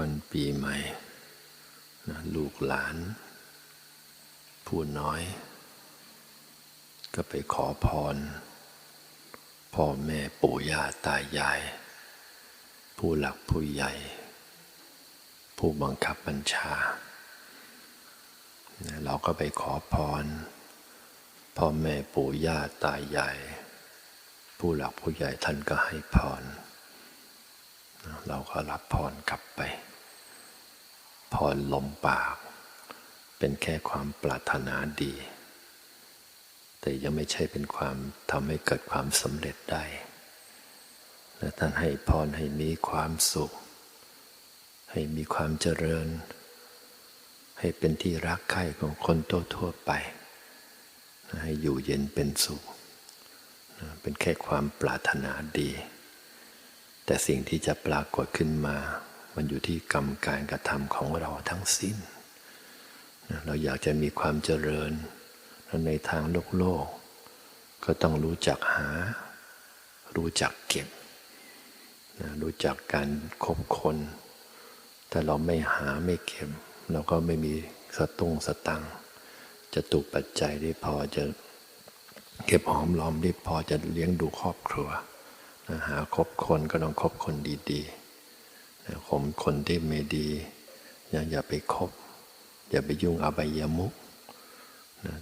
วันปีใหม่นะลูกหลาน ผู้น้อย ก็ไปขอพร พ่อแม่ปู่ย่าตายาย ผู้หลักผู้ใหญ่ ผู้บังคับบัญชา เราก็ไปขอพร พ่อแม่ปู่ย่าตายาย ผู้หลักผู้ใหญ่ท่านก็ให้พรเราก็รับพรกลับไป พรลมปาก เป็นแค่ความปรารถนาดี แต่ยังไม่ใช่เป็นความทำให้เกิดความสำเร็จได้และท่านให้พรให้มีความสุข ให้มีความเจริญ ให้เป็นที่รักใคร่ของคนทั่วๆไปให้อยู่เย็นเป็นสุข เป็นแค่ความปรารถนาดี แต่สิ่งที่จะปรากฏขึ้นมา มันอยู่ที่กรรมการกระทำของเราทั้งสิ้น เราอยากจะมีความเจริญในทางโลกโลก ก็ต้องรู้จักหา รู้จักเก็บ รู้จักการคบคนแต่เราไม่หาไม่เก็บ เราก็ไม่มีสตุ้งสตังจะตุปัจจัยได้พอจะเก็บหอมรอมได้พอจะเลี้ยงดูครอบครัว หาคบคนก็ต้องคบคนดี ๆ คมคนที่ไม่ดีอย่าอย่าไปคบ อย่าไปยุ่งอบายมุก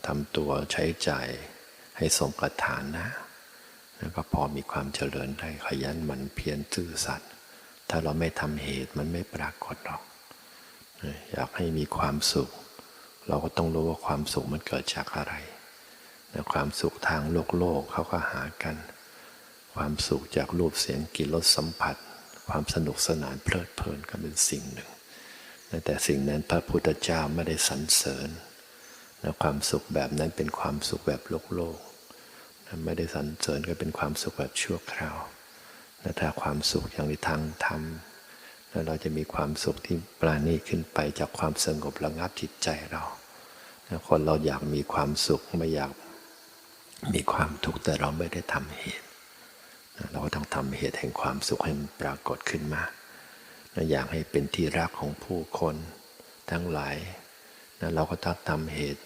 ทำตัวใช้ใจ่ายให้สมกับฐานนะแล้วก็พอมีความเจริญได้ขยันหมั่นเพียรซื่อสัตย์ถ้าเราไม่ทำเหตุมันไม่ปรากฏหรอก อยากให้มีความสุข เราก็ต้องรู้ว่าความสุขมันเกิดจากอะไรความสุขทางโลกโลกเขาก็หากัน ความสุขจากรูปเสียงกลิ่นรสสัมผัส ความสนุกสนานเพลิดเพลินก็เป็นสิ่งหนึ่ง แต่สิ่งนั้นพระพุทธเจ้าไม่ได้สรรเสริญนะความสุขแบบนั้นเป็นความสุขแบบโลกโลกนะไม่ได้สรรเสริญก็เป็นความสุขแบบชั่วคราวนะถ้าความสุขอย่างในทางธรรมนะเราจะมีความสุขที่ปราณีขึ้นไปจากความสงบระงับจิตใจเรานะคนเราอยากมีความสุขไม่อยากมีความทุกข์แต่เราไม่ได้ทำเหตุ เราก็ต้องทำเหตุแห่งความสุขให้มันปรากฏขึ้นมาอยากให้เป็นที่รักของผู้คนทั้งหลายนะเราก็ต้องทำเหตุ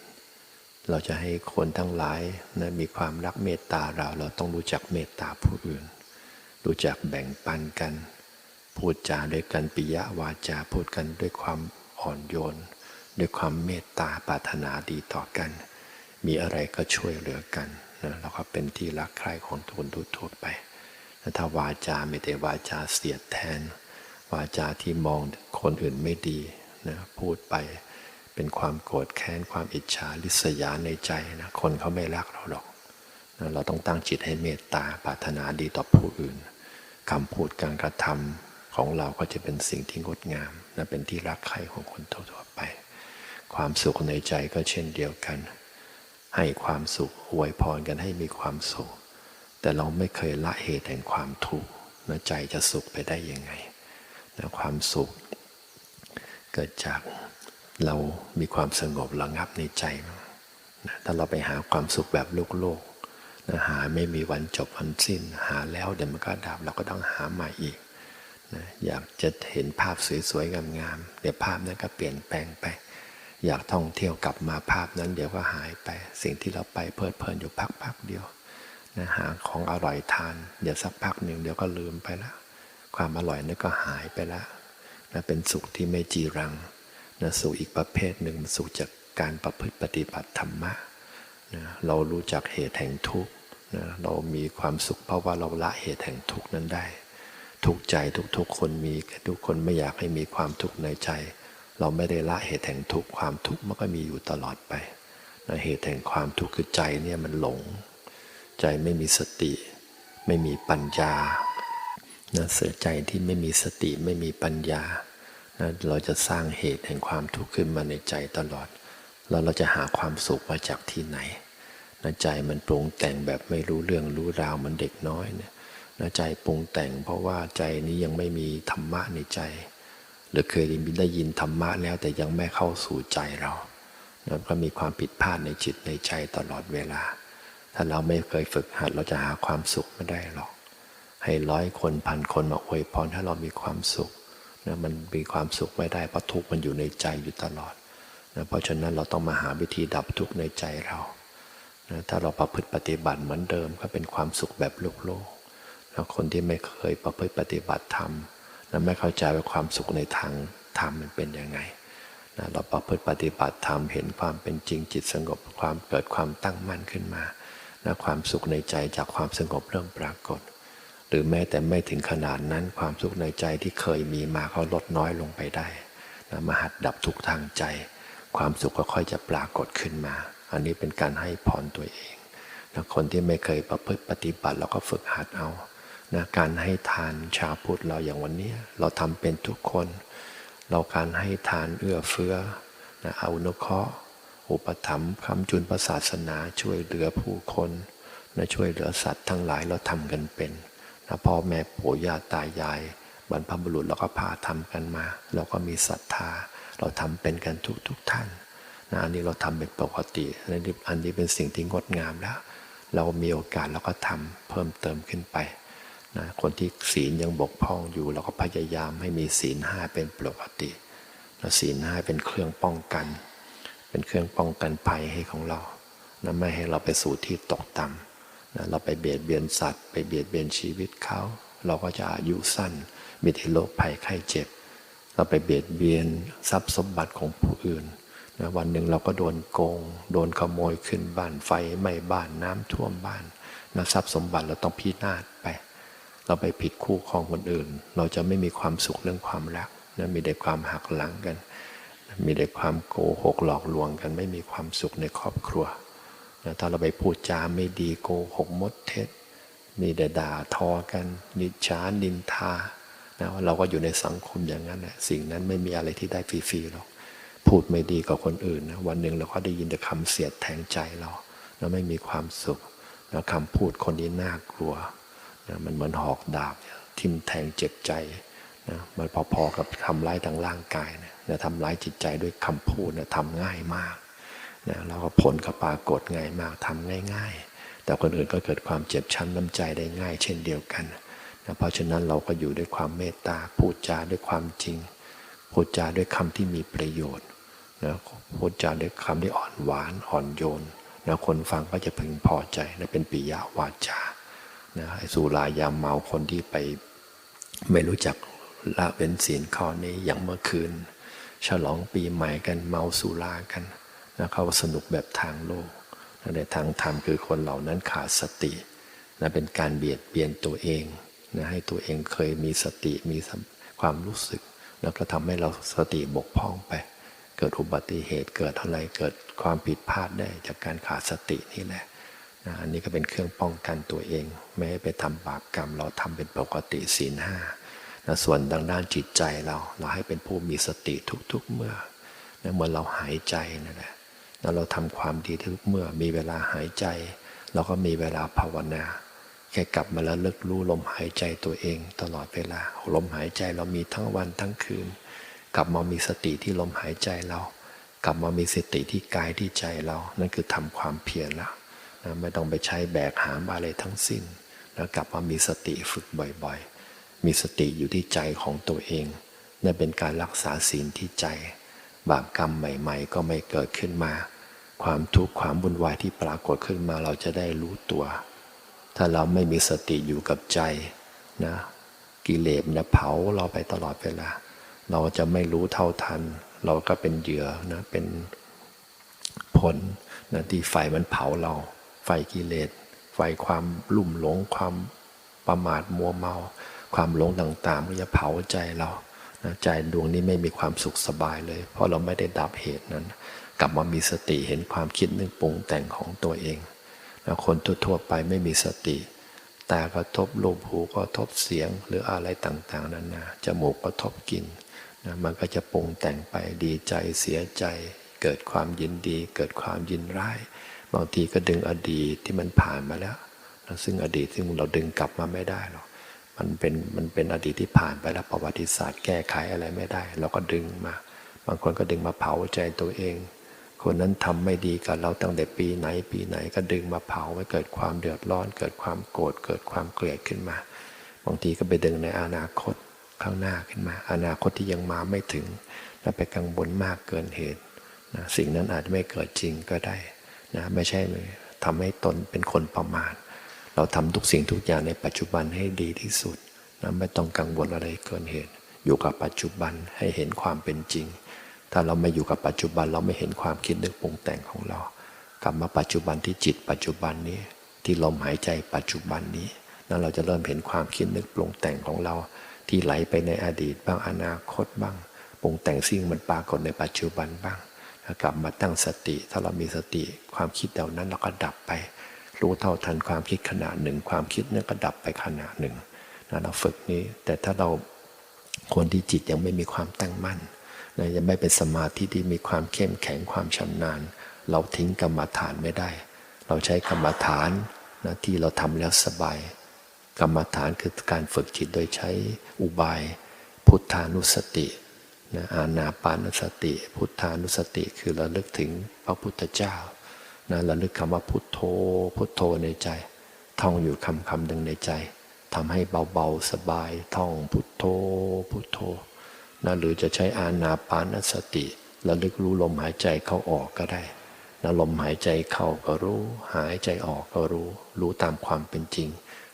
เราจะให้คนทั้งหลายนะมีความรักเมตตาเรา เราต้องรู้จักเมตตาผู้อื่น รู้จักแบ่งปันกัน พูดจาด้วยกันปิยวาจาพูดกันด้วยความอ่อนโยน ด้วยความเมตตาปรารถนาดีต่อกัน มีอะไรก็ช่วยเหลือกันนะเราก็เป็นที่รักใคร่ของทุนทั่วไป ถ้าวาจาไม่แต่วาจาเสียดแทน วาจาที่มองคนอื่นไม่ดีนะพูดไปเป็นความโกรธแค้นความอิจฉาริษยาในใจนะคนเขาไม่รักเราหรอกนะเราต้องตั้งจิตให้เมตตาปรารถนาดีต่อผู้อื่นคำพูดการกระทำของเราก็จะเป็นสิ่งที่งดงามนะเป็นที่รักใคร่ของคนทั่วไป ความสุขในใจก็เช่นเดียวกัน ให้ความสุขอวยพรกันให้มีความสุข แต่เราไม่เคยละเหตุแห่งความทุกข์นะใจจะสุขไปได้ยังไงนะความสุข เกิดจากเรามีความสงบระงับในใจนะถ้าเราไปหาความสุขแบบโลกโลกนะหาไม่มีวันจบวันสิ้น หาแล้วเดี๋ยวมันก็ดับเราก็ต้องหาใหม่อีกนะอยากจะเห็นภาพสวยๆงามๆเดี๋ยวภาพนั้นก็เปลี่ยนแปลงไป อยากท่องเที่ยวกลับมาภาพนั้น เดี๋ยวก็หายไปสิ่งที่เราไปเพลิดเพลินอยู่พักๆเดียว นะหาของอร่อยทาน เดี๋ยวสักพักหนึ่งเดี๋ยวก็ลืมไปแล้วความอร่อยนั้นก็หายไปแล้วนะเป็นสุขที่ไม่จีรังนะสู่อีกประเภทหนึ่งสู่จากการประพฤติปฏิบัติธรรมะนะเรารู้จักเหตุแห่งทุกข์นะเรามีความสุขเพราะว่าเราละเหตุแห่งทุกข์นั้นได้ ทุกใจทุกๆคนมีทุกคนไม่อยากให้มีความทุกข์ในใจ เราไม่ได้ละเหตุแห่งทุกข์ความทุกข์มันก็มีอยู่ตลอดไปนะเหตุแห่งความทุกข์คือใจเนี่ยมันหลง ใจไม่มีสติ ไม่มีปัญญานะเสียใจที่ไม่มีสติไม่มีปัญญาเราจะสร้างเหตุแห่งความทุกข์ขึ้นมาในใจตลอด แล้วเราจะหาความสุขมาจากที่ไหนนะใจมันปรุงแต่งแบบไม่รู้เรื่องรู้ราวมันเด็กน้อยเนี่ยนะใจปรุงแต่งเพราะว่าใจนี้ยังไม่มีธรรมะในใจ หรือเคยได้ยินธรรมะแล้วแต่ยังไม่เข้าสู่ใจเรานะก็มีความผิดพลาดในจิตในใจตลอดเวลา ถ้าเราไม่เคยฝึกหัดเราจะหาความสุขไม่ได้หรอก ให้ร้อยคนพันคนมาอวยพรถ้าเรามีความสุขนะมันมีความสุขไม่ได้เพราะทุกข์มันอยู่ในใจอยู่ตลอดนะเพราะฉะนั้นเราต้องมาหาวิธีดับทุกข์ในใจเรานะถ้าเราประพฤติปฏิบัติเหมือนเดิมก็เป็นความสุขแบบโลกโลกแล้วคนที่ไม่เคยประพฤติปฏิบัติธรรมนะไม่เข้าใจว่าความสุขในทางธรรมมันเป็นยังไงนะเราประพฤติปฏิบัติธรรมเห็นความเป็นจริงจิตสงบความเกิดความตั้งมั่นขึ้นมา นะความสุขในใจจากความสงบเริ่มปรากฏ หรือแม้แต่ไม่ถึงขนาดนั้นความสุขในใจที่เคยมีมาเขาลดน้อยลงไปได้นะมาหัดดับทุกทางใจ ความสุขก็ค่อยจะปรากฏขึ้นมา อันนี้เป็นการให้พรตัวเองนะคนที่ไม่เคยประพฤติปฏิบัติเราก็ฝึกหัดเอานะการให้ทานชาวพุทธเราอย่างวันนี้เราทำเป็นทุกคน เราการให้ทานเอื้อเฟื้อนะเอานุเคราะห์ อุปถัมภ์คำจุนประศาสนาช่วยเหลือผู้คนนะช่วยเหลือสัตว์ทั้งหลายเราทำกันเป็นนะพ่อแม่ปู่ย่าตายาย บรรพบุรุษเราก็พาทำกันมา เราก็มีศรัทธา เราทำเป็นกันทุกทุกท่านนะอันนี้เราทำเป็นปกติอันนี้อันนี้เป็นสิ่งที่งดงามแล้ว เรามีโอกาสเราก็ทำเพิ่มเติมขึ้นไปนะคนที่ศีลยังบกพร่องอยู่ เราก็พยายามให้มีศีลห้าเป็นปกติแล้วศีลห้าเป็นเครื่องป้องกัน เป็นเครื่องป้องกันภัยให้ของเรานะไม่ให้เราไปสู่ที่ตกต่ำนะเราไปเบียดเบียนสัตว์ ไปเบียดเบียนชีวิตเขา เราก็จะอายุสั้น มีแต่โรคภัยไข้เจ็บ เราไปเบียดเบียนทรัพย์สมบัติของผู้อื่นนะวันหนึ่งเราก็โดนโกง โดนขโมยขึ้นบ้านไฟไหม้บ้านน้ำท่วมบ้านนะทรัพย์สมบัติเราต้องพินาศไป เราไปผิดคู่ครองคนอื่น เราจะไม่มีความสุขเรื่องความรักนะมีแต่ความหักหลังกัน มีแต่ความโกหกหลอกลวงกัน ไม่มีความสุขในครอบครัวนะถ้าเราไปพูดจาไม่ดีโกหกมดเท็จ มีแต่ด่าทอกันนิจฉานินทานะเราก็อยู่ในสังคมอย่างนั้นแหละสิ่งนั้นไม่มีอะไรที่ได้ฟรีๆหรอกพูดไม่ดีกับคนอื่นนะวันหนึ่งเราก็ได้ยินแต่คำเสียดแทงใจเราเราไม่มีความสุขนะคำพูดคนนี้น่ากลัวนะมันเหมือนหอกดาบทิ่มแทงเจ็บใจ นะมันพอๆกับทำร้ายทางร่างกายนะนะทำร้ายจิตใจด้วยคำพูดนะทำง่ายมากนะแล้วก็ผลก็ปรากฏง่ายมากทำง่าย ๆ แต่คนอื่นก็เกิดความเจ็บช้ำน้ำใจได้ง่าย เช่นเดียวกันนะเพราะฉะนั้นเราก็อยู่ด้วยความเมตตาพูดจาด้วยความจริง พูดจาด้วยคำที่มีประโยชน์นะพูดจาด้วยคำที่อ่อนหวานอ่อนโยนนะคนฟังก็จะพึงพอใจนะเป็นปิยาวาจานะไอ้สุรายามเมาคนที่ไปไม่รู้จัก ละเว้นศีลข้อนี้อย่างเมื่อคืน ฉลองปีใหม่กันเมาสุรากันนะเขาสนุกแบบทางโลกในทางธรรมคือคนเหล่านั้นขาดสตินะเป็นการเบียดเบียนตัวเองนะให้ตัวเองเคยมีสติมีความรู้สึกแล้วก็ทำให้เราสติบกพร่องไป เกิดอุบัติเหตุเกิดอะไรเกิดความผิดพลาดได้จากการขาดสตินี่แหละนะอันนี้ก็เป็นเครื่องป้องกันตัวเอง ไม่ให้ไปทำบาปกรรม เราทำเป็นปกติศีลห้า นะส่วนดังด้านจิตใจเรา เราให้เป็นผู้มีสติทุกๆเมื่อนะเหมือนเราหายใจนั่นแหละแล้วเราทำความดีทุกเมื่อมีเวลาหายใจ เราก็มีเวลาภาวนา แค่กลับมาแล้วเลิกรู้ลมหายใจตัวเอง ตลอดเวลาลมหายใจเรามีทั้งวันทั้งคืน กลับมามีสติที่ลมหายใจเรา กลับมามีสติที่กายที่ใจเรา นั่นคือทำความเพียรแล้วนะไม่ต้องไปใช้แบกหามอะไรทั้งสิ้น แล้วกลับมามีสติฝึกบ่อยๆ มีสติอยู่ที่ใจของตัวเองนั่นเป็นการรักษาศีลที่ใจ บาปกรรมใหม่ ๆ ก็ไม่เกิดขึ้นมา ความทุกข์ความวุ่นวายที่ปรากฏขึ้นมาเราจะได้รู้ตัว ถ้าเราไม่มีสติอยู่กับใจนะกิเลสนะเผาเราไปตลอดเวลา เราจะไม่รู้เท่าทัน เราก็เป็นเหยื่อนะเป็นผลนะที่ไฟมันเผาเรา ไฟกิเลส ไฟความลุ่มหลงความประมาทมัวเมา ความหลงต่างๆมันจะเผาใจเรานะใจดวงนี้ไม่มีความสุขสบายเลย เพราะเราไม่ได้ดับเหตุนั้น กลับมามีสติเห็นความคิดนึกปรุงแต่งของตัวเองนะคนทั่วๆไปไม่มีสติ ตากระทบรูปหูก็ทบเสียงหรืออะไรต่างๆนานาจมูกก็ทบกลิ่นนะมันก็จะปรุงแต่งไปดีใจเสียใจ เกิดความยินดี เกิดความยินร้าย บางทีก็ดึงอดีตที่มันผ่านมาแล้วนะซึ่งอดีตซึ่งเราดึงกลับมาไม่ได้หรอก มันเป็นมันเป็นอดีตที่ผ่านไปแล้วประวัติศาสตร์แก้ไขอะไรไม่ได้ เราก็ดึงมา บางคนก็ดึงมาเผาใจตัวเอง คนนั้นทำไม่ดีกับเราตั้งแต่ปีไหน ปีไหนก็ดึงมาเผาไว้เกิดความเดือดร้อน เกิดความโกรธเกิดความเกลียดขึ้นมา บางทีก็ไปดึงในอนาคตข้างหน้าขึ้นมา อนาคตที่ยังมาไม่ถึงถ้าไปกังวลมากเกินเหตุนะสิ่งนั้นอาจจะไม่เกิดจริงก็ได้นะไม่ใช่ทำให้ตนเป็นคนประมาท เราทำทุกสิ่งทุกอย่างในปัจจุบันให้ดีที่สุดนะไม่ต้องกังวลอะไรเกินเหตุ อยู่กับปัจจุบันให้เห็นความเป็นจริง ถ้าเราไม่อยู่กับปัจจุบันเราไม่เห็นความคิดนึกปรุงแต่งของเรา กลับมาปัจจุบันที่จิตปัจจุบันนี้ ที่ลมหายใจปัจจุบันนี้นั้นเราจะเริ่มเห็นความคิดนึกปรุงแต่งของเรา ที่ไหลไปในอดีตบ้างอนาคตบ้างปรุงแต่งสิ่งมันปรากฏในปัจจุบันบ้างกลับมาตั้งสติ ถ้าเรามีสติความคิดเหล่านั้นเราก็ดับไป รู้เท่าทันความคิดขณะหนึ่ง ความคิดนั้นก็ดับไปขณะหนึ่งนะเราฝึกนี้ แต่ถ้าเราคนที่จิตยังไม่มีความตั้งมั่นนะยังไม่เป็นสมาธิที่มีความเข้มแข็งความชำนาญ เราทิ้งกรรมฐานไม่ได้ เราใช้กรรมฐานนะที่เราทำแล้วสบาย กรรมฐานคือการฝึกจิตโดยใช้อุบาย พุทธานุสตินะอานาปานุสติ พุทธานุสติคือระลึกถึงพระพุทธเจ้า นะระลึกคำว่าพุทโธ พุทโธในใจ ท่องอยู่คำคำหนึ่งในใจทำให้เบาๆสบายท่องพุทโธ พุทโธนะหรือจะใช้อานาปานสติระลึกรู้ลมหายใจเข้าออกก็ได้นะลมหายใจเข้าก็รู้ หายใจออกก็รู้ รู้ตามความเป็นจริง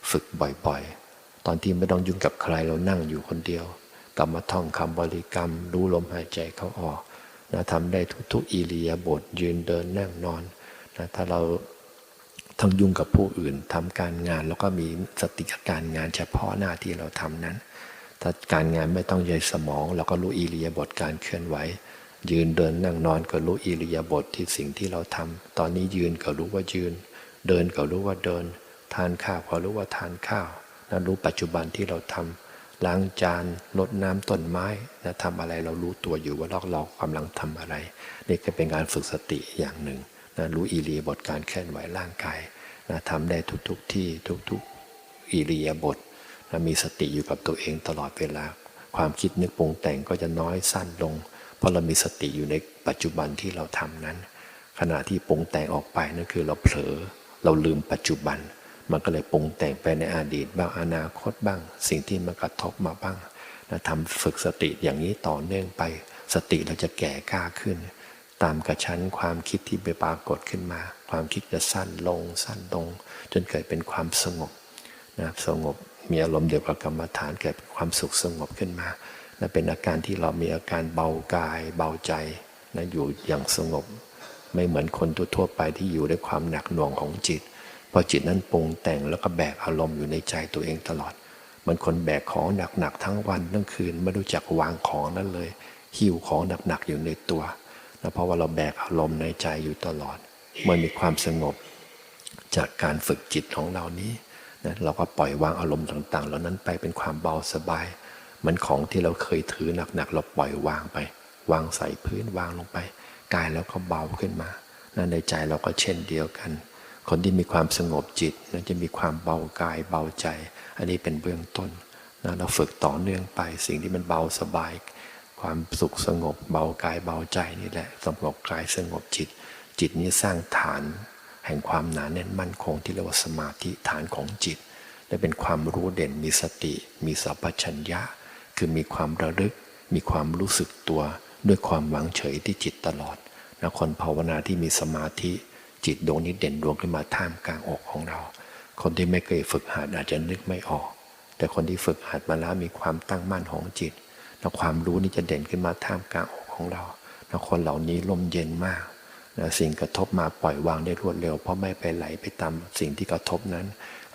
ฝึกบ่อยๆ ตอนที่ไม่ต้องยุ่งกับใครเรานั่งอยู่คนเดียวกลับมาท่องคำบริกรรม รู้ลมหายใจเข้าออกนะทำได้ทุกๆอิริยาบถยืนเดินนั่งนอน นะถ้าเราทั้งยุ่งกับผู้อื่นทำการงาน แล้วก็มีสติกับการงานเฉพาะหน้าที่เราทำนั้น ถ้าการงานไม่ต้องใยสมอง เราก็รู้อิริยาบถการเคลื่อนไหว ยืนเดินนั่งนอนก็รู้อิริยาบถที่สิ่งที่เราทำตอนนี้ยืนก็รู้ว่ายืน เดินก็รู้ว่าเดิน ทานข้าวก็รู้ว่าทานข้าวนะรู้ปัจจุบันที่เราทำล้างจานลดน้ำต้นไม้นะทำอะไรเรารู้ตัวอยู่ว่าเราเรากำลังทำอะไร นี่ก็เป็นการฝึกสติอย่างหนึ่ง นะรู้อิริยาบถการเคลื่อนไหวร่างกายนะทำได้ทุกๆทที่ทุกๆอิริยาบถนะมีสติอยู่กับตัวเองตลอดเวลา ความคิดนึกปรุงแต่งก็จะน้อยสั้นลง เพราะเรามีสติอยู่ในปัจจุบันที่เราทำนั้น ขณะที่ปรุงแต่งออกไปนั่นคือเราเผลอเราลืมปัจจุบัน มันก็เลยปรุงแต่งไปในอดีตบ้างอนาคตบ้าง สิ่งที่มากระทบมาบ้างนะทำฝึกสติอย่างนี้ต่อเนื่องไป สติเราจะแก่กล้าขึ้น ตามกระชั้นความคิดที่ไปปรากฏขึ้นมา ความคิดจะสั้นลงสั้นลง จนเกิดเป็นความสงบนะสงบมีอารมณ์เดียวกับกรรมฐานเกิดความสุขสงบขึ้นมานะเป็นอาการที่เรามีอาการเบากายเบาใจนะอยู่อย่างสงบ ไม่เหมือนคนทั่วๆไปที่อยู่ด้วยความหนักหน่วงของจิต พอจิตนั้นปรุงแต่งแล้วก็แบกอารมณ์อยู่ในใจตัวเองตลอดมันคนแบกของหนักๆทั้งวันทั้งคืนไม่รู้จักวางของนั้นเลยหิวของหนักๆอยู่ในตัว นะเพราะว่าเราแบกอารมณ์ในใจอยู่ตลอด เมื่อมีความสงบจากการฝึกจิตของเรานี้นะเราก็ปล่อยวางอารมณ์ต่าง ๆ เหล่านั้นไปเป็นความเบาสบาย มันของที่เราเคยถือหนักๆเราปล่อยวางไป วางใส่พื้นวางลงไป กายแล้วก็เบาขึ้นมานั่นในใจเราก็เช่นเดียวกัน คนที่มีความสงบจิตนั้นจะมีความเบากายเบาใจ อันนี้เป็นเบื้องต้นนะเราฝึกต่อเนื่องไป สิ่งที่มันเบาสบาย ความสุขสงบเบากายเบาใจนี่แหละสงบกายสงบจิต จิตนี้สร้างฐาน แห่งความหนาแน่นมั่นคงที่เรียกว่าสมาธิฐานของจิต และเป็นความรู้เด่นมีสติ มีสัพพัญญะ คือมีความระลึก มีความรู้สึกตัวด้วยความหวังเฉยที่จิตตลอดนะคนภาวนาที่มีสมาธิ จิตดวงนี้เด่นดวงขึ้นมาท่ามกลางอกของเรา คนที่ไม่เคยฝึกหัดอาจจะนึกไม่ออก แต่คนที่ฝึกหัดมาแล้วมีความตั้งมั่นของจิต แล้วความรู้นี้จะเด่นขึ้นมาท่ามกลางอกของเราแล้วคนเหล่านี้ลมเย็นมากนะสิ่งกระทบมาปล่อยวางได้รวดเร็ว เพราะไม่ไปไหลไปตามสิ่งที่กระทบนั้น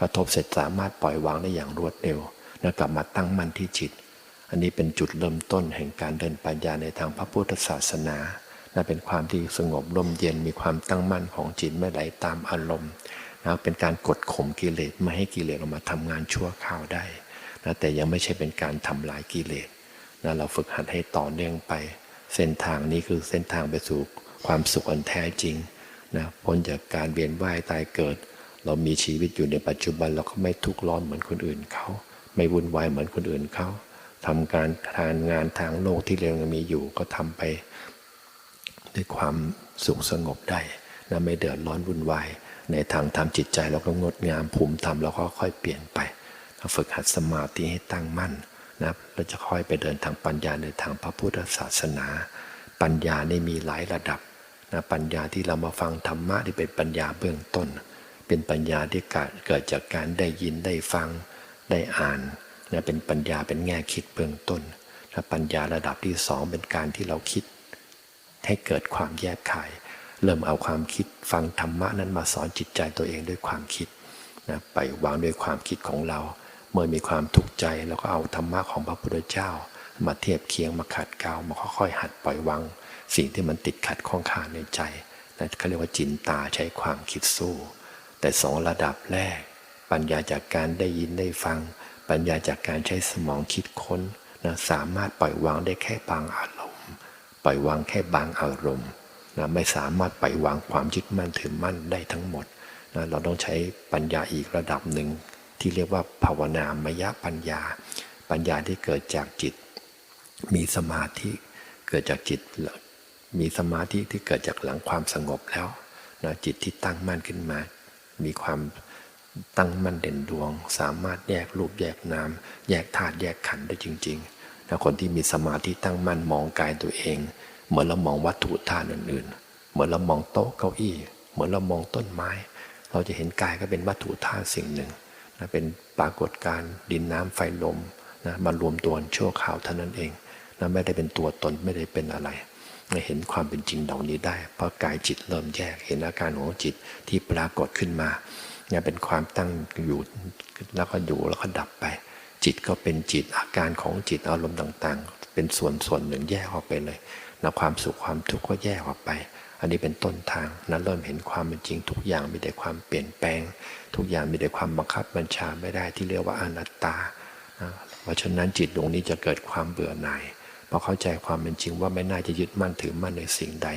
กระทบเสร็จสามารถปล่อยวางได้อย่างรวดเร็ว แล้วกลับมาตั้งมั่นที่จิต อันนี้เป็นจุดเริ่มต้นแห่งการเดินปัญญาในทางพระพุทธศาสนานะเป็นความที่สงบร่มเย็นมีความตั้งมั่นของจิตไม่ไหลตามอารมณ์นะเป็นการกดข่มกิเลสไม่ให้กิเลสออกมาทำงานชั่วคราวได้นะแต่ยังไม่ใช่เป็นการทำลายกิเลส นะเราฝึกหัดให้ต่อเนื่องไป เส้นทางนี้คือเส้นทางไปสู่ความสุขอันแท้จริงนะพ้นจากการเวียนว่ายตายเกิด เรามีชีวิตอยู่ในปัจจุบันเราก็ไม่ทุกข์ร้อนเหมือนคนอื่นเขาไม่วุ่นวายเหมือนคนอื่นเขาทำการทานงานทางโลกที่เรายังมีอยู่ก็ทำไป ด้วยความสุขสงบได้และไม่เดือดร้อนวุ่นวายในทางทำจิตใจเราก็งดงามภูมิธรรมเราก็ค่อยเปลี่ยนไปฝึกหัดสมาธิให้ตั้งมั่น นะเราจะค่อยไปเดินทางปัญญาในทางพระพุทธศาสนา ปัญญานี่มีหลายระดับนะปัญญาที่เรามาฟังธรรมะที่เป็นปัญญาเบื้องต้น เป็นปัญญาที่เกิดจากการได้ยินได้ฟังได้อ่านนะเป็นปัญญาเป็นแง่คิดเบื้องต้นและปัญญาระดับที่สองเป็นการที่เราคิด ให้เกิดความแยกขาย เริ่มเอาความคิดฟังธรรมะนั้นมาสอนจิตใจตัวเองด้วยความคิดนะไปวางด้วยความคิดของเรา เมื่อมีความทุกข์ใจแล้วก็เอาธรรมะของพระพุทธเจ้า มาเทียบเคียงมาขัดเกลามาค่อยๆหัดปล่อยวางสิ่งที่มันติดขัดข้องขาในใจนั่นเขาเรียกว่าจินตาใช้ความคิดสู้ แต่สองระดับแรก ปัญญาจากการได้ยินได้ฟัง ปัญญาจากการใช้สมองคิดค้นนะสามารถปล่อยวางได้แค่บางอารมณ์ ปล่อยวางแค่บางอารมณ์นะไม่สามารถปล่อยวางความยึดมั่นถือมั่นได้ทั้งหมดนะเราต้องใช้ปัญญาอีกระดับหนึ่ง ที่เรียกว่าภาวนามยปัญญา ปัญญาที่เกิดจากจิต มีสมาธิเกิดจากจิต มีสมาธิที่เกิดจากหลังความสงบแล้วนะจิตที่ตั้งมั่นขึ้นมา มีความตั้งมั่นเด่นดวง สามารถแยกรูปแยกนามแยกธาตุแยกขันธ์ได้จริงๆนะคนที่มีสมาธิตั้งมั่นมองกายตัวเอง เหมือนเรามองวัตถุธาตุอื่นๆ เหมือนเรามองโต๊ะเก้าอี้ เหมือนเรามองต้นไม้ เราจะเห็นกายก็เป็นวัตถุธาตุสิ่งหนึ่ง นะเป็นปรากฏการดินน้ำไฟลมนะมารวมตัวชั่วคราวเท่านั้นเองนะไม่ได้เป็นตัวตนไม่ได้เป็นอะไรเห็นความเป็นจริงเหล่านี้ได้ เพราะกายจิตเริ่มแยกเห็นอาการของจิตที่ปรากฏขึ้นมาเนี่ยเป็นความตั้งอยู่แล้วก็อยู่แล้วก็ดับไป จิตก็เป็นจิตอาการของจิตอารมณ์ต่าง ๆ เป็นส่วนส่วนหนึ่งแยกออกไปเลยนะความสุขความทุกข์ก็แยกออกไป อันนี้เป็นต้นทางนะเริ่มเห็นความเป็นจริง ทุกอย่างมีแต่ความเปลี่ยนแปลง ทุกอย่างมีแต่ความบังคับบัญชาไม่ได้ที่เรียกว่าอนัตตาเพราะฉะนั้นจิตดวงนี้จะเกิดความเบื่อหน่ายพอเข้าใจความเป็นจริงว่าไม่น่าจะยึดมั่นถือมั่นในสิ่งใด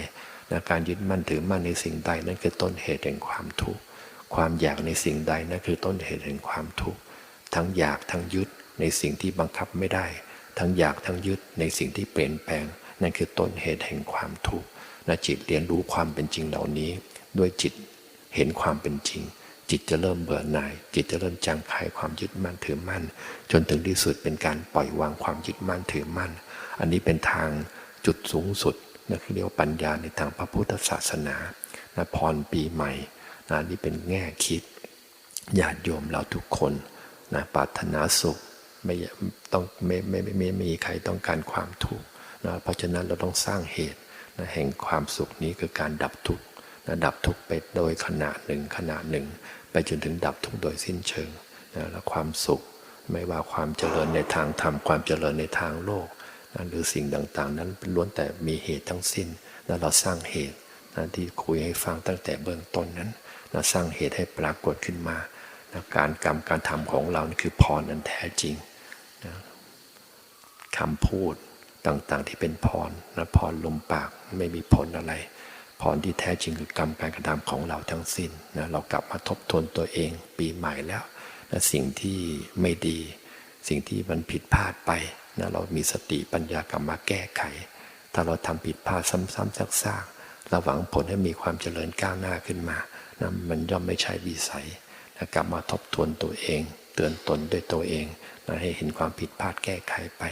นะการยึดมั่นถือมั่นในสิ่งใดนั่นคือต้นเหตุแห่งความทุกข์ความอยากในสิ่งใดนั่นคือต้นเหตุแห่งความทุกข์ทั้งอยากทั้งยึดในสิ่งที่บังคับไม่ได้ ทั้งอยากทั้งยึดในสิ่งที่เปลี่ยนแปลง นั่นคือต้นเหตุแห่งความทุกข์ นะจิตเรียนรู้ความเป็นจริงเหล่านี้ ด้วยจิตเห็นความเป็นจริง จิตจะเริ่มเบื่อหน่าย จิตจะเริ่มจางคายความยึดมั่นถือมั่น จนถึงที่สุดเป็นการปล่อยวางความยึดมั่นถือมั่น อันนี้เป็นทางจุดสูงสุดนะคือเรียกว่าปัญญาในทางพระพุทธศาสนานะพรปีใหม่นะนี่เป็นแง่คิดญาติโยมเราทุกคนนะปรารถนาสุขไม่ต้องไม่ไม่ไม่ไม่มีใครต้องการความทุกข์นะเพราะฉะนั้นเราต้องสร้างเหตุ แห่งความสุขนี้คือการดับทุกข์นะดับทุกข์ไปโดยขณะหนึ่งขณะหนึ่ง ไปจนถึงดับทุกข์โดยสิ้นเชิงนะและความสุขไม่ว่าความเจริญในทางธรรมความเจริญในทางโลกนะหรือสิ่งต่างๆ นั้นล้วนแต่มีเหตุทั้งสิ้นและเราสร้างเหตุนะที่คุยให้ฟังตั้งแต่เบื้องต้นนั้นนะสร้างเหตุให้ปรากฏขึ้นมานะการกรรมการทำของเรานี่คือพรอันแท้จริงนะคำพูด ต่างๆ ที่เป็นพรนะพรลมปากไม่มีผลอะไร พรที่แท้จริงคือกรรมการกระทำของเราทั้งสิ้นนะเรากลับมาทบทวนตัวเองปีใหม่แล้วนะสิ่งที่ไม่ดี สิ่งที่มันผิดพลาดไปนะเรามีสติปัญญากลับมาแก้ไข ถ้าเราทำผิดพลาดซ้ำๆซากๆเราหวังผลให้มีความเจริญก้าวหน้าขึ้นมานะมันย่อมไม่ใช่วิสัยนะกลับมาทบทวนตัวเอง เตือนตนด้วยตัวเองนะให้เห็นความผิดพลาดแก้ไขไป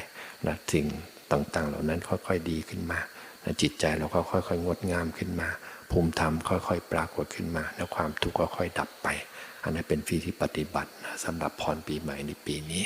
นะสิ่ง ต่างๆ เหล่านั้นค่อยๆดีขึ้นมาจิตใจเราก็ค่อยๆ งดงามขึ้นมา ภูมิธรรมค่อยๆ ปรากฏขึ้นมา แล้วความทุกข์ก็ค่อยดับไป อันนั้นเป็นฟีที่ปฏิบัตินะสำหรับพรปีใหม่ในปีนี้